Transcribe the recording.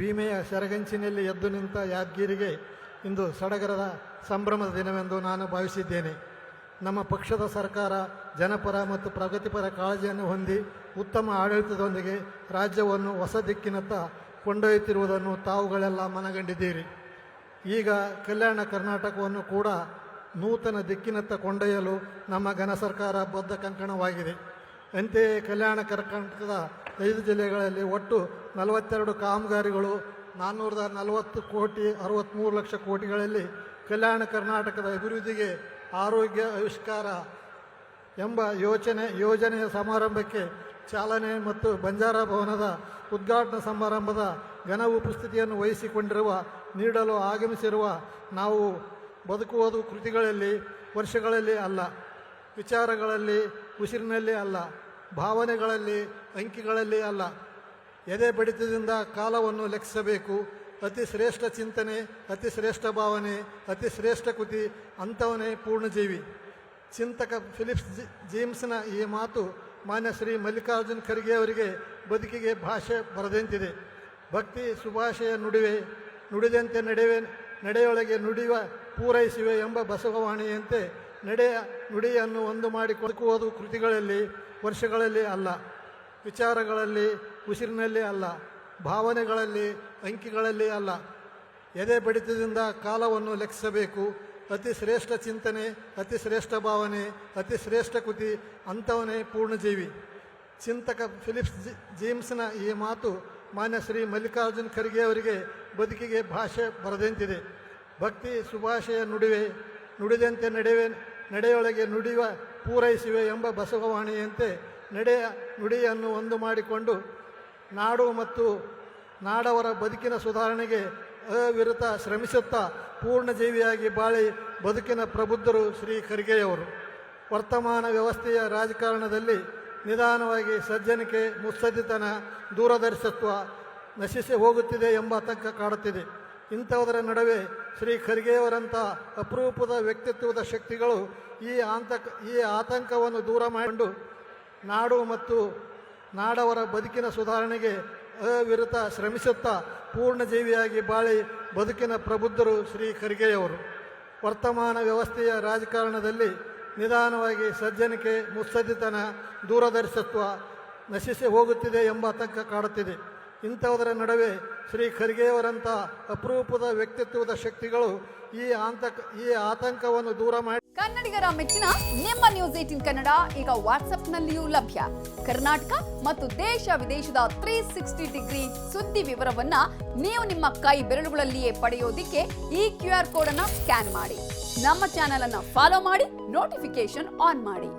ಭೀಮೆಯ ಸೆರಗಂಚಿನಲ್ಲಿ ಎದ್ದು ನಿಂತ ಯಾದಗಿರಿಗೆ ಇಂದು ಸಡಗರದ ಸಂಭ್ರಮದ ದಿನವೆಂದು ನಾನು ಭಾವಿಸಿದ್ದೇನೆ. ನಮ್ಮ ಪಕ್ಷದ ಸರ್ಕಾರ ಜನಪರ ಮತ್ತು ಪ್ರಗತಿಪರ ಕಾಳಜಿಯನ್ನು ಹೊಂದಿ ಉತ್ತಮ ಆಡಳಿತದೊಂದಿಗೆ ರಾಜ್ಯವನ್ನು ಹೊಸ ದಿಕ್ಕಿನತ್ತ ಕೊಂಡೊಯ್ಯುತ್ತಿರುವುದನ್ನು ತಾವುಗಳೆಲ್ಲ ಮನಗಂಡಿದ್ದೀರಿ. ಈಗ ಕಲ್ಯಾಣ ಕರ್ನಾಟಕವನ್ನು ಕೂಡ ನೂತನ ದಿಕ್ಕಿನತ್ತ ಕೊಂಡೊಯ್ಯಲು ನಮ್ಮ ಘನ ಸರ್ಕಾರ ಬದ್ಧ ಕಂಕಣವಾಗಿದೆ. ಅಂತೆಯೇ ಕಲ್ಯಾಣ ಕರ್ನಾಟಕದ ಐದು ಜಿಲ್ಲೆಗಳಲ್ಲಿ ಒಟ್ಟು ನಲವತ್ತೆರಡು ಕಾಮಗಾರಿಗಳು, ನಾನ್ನೂರದ ನಲವತ್ತು ಕೋಟಿ ಅರವತ್ತ್ಮೂರು ಲಕ್ಷ ಕೋಟಿಗಳಲ್ಲಿ ಕಲ್ಯಾಣ ಕರ್ನಾಟಕದ ಅಭಿವೃದ್ಧಿಗೆ ಆರೋಗ್ಯ ಆವಿಷ್ಕಾರ ಎಂಬ ಯೋಚನೆ, ಯೋಜನೆಯ ಸಮಾರಂಭಕ್ಕೆ ಚಾಲನೆ ಮತ್ತು ಬಂಜಾರ ಭವನದ ಉದ್ಘಾಟನಾ ಸಮಾರಂಭದ ಘನ ಉಪಸ್ಥಿತಿಯನ್ನು ವಹಿಸಿಕೊಂಡಿರುವ, ನೀಡಲು ಆಗಮಿಸಿರುವ ನಾವು ಬದುಕುವುದು ಕೃತಿಗಳಲ್ಲಿ, ವರ್ಷಗಳಲ್ಲಿ ಅಲ್ಲ, ವಿಚಾರಗಳಲ್ಲಿ, ಉಸಿರಿನಲ್ಲಿ ಅಲ್ಲ. ಭಾವನೆಗಳಲ್ಲಿ, ಅಂಕಿಗಳಲ್ಲಿ ಅಲ್ಲ. ಎದೆ ಬಡಿತದಿಂದ ಕಾಲವನ್ನು ಲೆಕ್ಕಿಸಬೇಕು. ಅತಿ ಶ್ರೇಷ್ಠ ಚಿಂತನೆ, ಅತಿ ಶ್ರೇಷ್ಠ ಭಾವನೆ, ಅತಿ ಶ್ರೇಷ್ಠ ಕೃತಿ, ಅಂಥವನೇ ಪೂರ್ಣಜೀವಿ. ಚಿಂತಕ ಫಿಲಿಪ್ಸ್ ಜೇಮ್ಸ್ನ ಈ ಮಾತು ಮಾನ್ಯ ಶ್ರೀ ಮಲ್ಲಿಕಾರ್ಜುನ್ ಖರ್ಗೆ ಅವರಿಗೆ ಬದುಕಿಗೆ ಭಾಷೆ ಬರದಂತಿದೆ. ಭಕ್ತಿ ಸುಭಾಷೆಯ ನುಡಿವೆ, ನುಡಿದಂತೆ ನಡೆವೆ, ನಡೆಯೊಳಗೆ ನುಡಿಯುವ, ಪೂರೈಸಿವೆ ಎಂಬ ಬಸವವಾಣಿಯಂತೆ ನಡೆಯ ನುಡಿಯನ್ನು ಒಂದು ಮಾಡಿ ಕೊಡುಕುವುದು ಕೃತಿಗಳಲ್ಲಿ, ವರ್ಷಗಳಲ್ಲಿ ಅಲ್ಲ. ವಿಚಾರಗಳಲ್ಲಿ, ಉಸಿರಿನಲ್ಲಿ ಅಲ್ಲ. ಭಾವನೆಗಳಲ್ಲಿ, ಅಂಕಿಗಳಲ್ಲಿ ಅಲ್ಲ. ಎದೆ ಬಡಿತದಿಂದ ಕಾಲವನ್ನು ಲೆಕ್ಕಿಸಬೇಕು. ಅತಿ ಶ್ರೇಷ್ಠ ಚಿಂತನೆ, ಅತಿ ಶ್ರೇಷ್ಠ ಭಾವನೆ, ಅತಿ ಶ್ರೇಷ್ಠ ಕೃತಿ, ಅಂಥವನೇ ಪೂರ್ಣಜೀವಿ. ಚಿಂತಕ ಫಿಲಿಪ್ಸ್ ಜೇಮ್ಸ್ನ ಈ ಮಾತು ಮಾನ್ಯ ಶ್ರೀ ಮಲ್ಲಿಕಾರ್ಜುನ್ ಖರ್ಗೆ ಅವರಿಗೆ ಬದುಕಿಗೆ ಭಾಷೆ ಬರದಂತಿದೆ. ಭಕ್ತಿ, ಸುಭಾಷೆಯ ನುಡಿವೆ ನುಡಿದಂತೆ ನಡೆವೆ, ನಡೆಯೊಳಗೆ ನುಡಿಯುವ, ಪೂರೈಸಿವೆ ಎಂಬ ಬಸವವಾಣಿಯಂತೆ ನಡೆಯ ನುಡಿಯನ್ನು ಒಂದು ಮಾಡಿಕೊಂಡು ನಾಡು ಮತ್ತು ನಾಡವರ ಬದುಕಿನ ಸುಧಾರಣೆಗೆ ಅವಿರತ ಶ್ರಮಿಸುತ್ತಾ ಪೂರ್ಣಜೀವಿಯಾಗಿ ಬಾಳಿ ಬದುಕಿನ ಪ್ರಬುದ್ಧರು ಶ್ರೀ ಖರ್ಗೆಯವರು. ವರ್ತಮಾನ ವ್ಯವಸ್ಥೆಯ ರಾಜಕಾರಣದಲ್ಲಿ ನಿಧಾನವಾಗಿ ಸಜ್ಜನಿಕೆ, ಮುತ್ಸದ್ದಿತನ, ದೂರದರ್ಶತ್ವ ನಶಿಸಿ ಹೋಗುತ್ತಿದೆ ಎಂಬ ಆತಂಕ ಕಾಡುತ್ತಿದೆ. ಇಂಥವುದರ ನಡುವೆ ಶ್ರೀ ಖರ್ಗೆಯವರಂಥ ಅಪರೂಪದ ವ್ಯಕ್ತಿತ್ವದ ಶಕ್ತಿಗಳು ಈ ಆಂತಕ, ಈ ಆತಂಕವನ್ನು ದೂರ ಮಾಡಿಕೊಂಡು ನಾಡು ಮತ್ತು ನಾಡವರ ಬದುಕಿನ ಸುಧಾರಣೆಗೆ ಅವಿರತ ಶ್ರಮಿಸುತ್ತಾ ಪೂರ್ಣಜೀವಿಯಾಗಿ ಬಾಳಿ ಬದುಕಿನ ಪ್ರಬುದ್ಧರು ಶ್ರೀ ಖರ್ಗೆಯವರು. ವರ್ತಮಾನ ವ್ಯವಸ್ಥೆಯ ರಾಜಕಾರಣದಲ್ಲಿ ನಿಧಾನವಾಗಿ ಸಜ್ಜನಿಕೆ, ಮುತ್ಸದ್ದಿತನ, ದೂರದರ್ಶತ್ವ ನಶಿಸಿ ಹೋಗುತ್ತಿದೆ ಎಂಬ ಆತಂಕ ಕಾಡುತ್ತಿದೆ. ಇಂಥವುದರ ನಡುವೆ ಶ್ರೀ ಖರ್ಗೆಯವರಂಥ ಅಪರೂಪದ ವ್ಯಕ್ತಿತ್ವದ ಶಕ್ತಿಗಳು ಈ ಆಂತಕ, ಈ ಆತಂಕವನ್ನು ದೂರ ಮಾಡಿ ಕನ್ನಡಿಗರ ಮೆಚ್ಚಿನ ನಿಮ್ಮ ನ್ಯೂಸ್ ಏಟಿನ್ ಕನ್ನಡ ಈಗ ವಾಟ್ಸ್ಆಪ್ನಲ್ಲಿಯೂ ಲಭ್ಯ. ಕರ್ನಾಟಕ ಮತ್ತು ದೇಶ ವಿದೇಶದ ತ್ರೀ ಸಿಕ್ಸ್ಟಿ ಡಿಗ್ರಿ ಸುದ್ದಿ ವಿವರವನ್ನ ನೀವು ನಿಮ್ಮ ಕೈ ಬೆರಳುಗಳಲ್ಲಿಯೇ ಪಡೆಯೋದಿಕ್ಕೆ ಈ ಕ್ಯೂ ಆರ್ ಕೋಡ್ ಅನ್ನ ಸ್ಕ್ಯಾನ್ ಮಾಡಿ. ನಮ್ಮ ಚಾನೆಲ್ ಅನ್ನ ಫಾಲೋ ಮಾಡಿ ನೋಟಿಫಿಕೇಶನ್ ಆನ್ ಮಾಡಿ.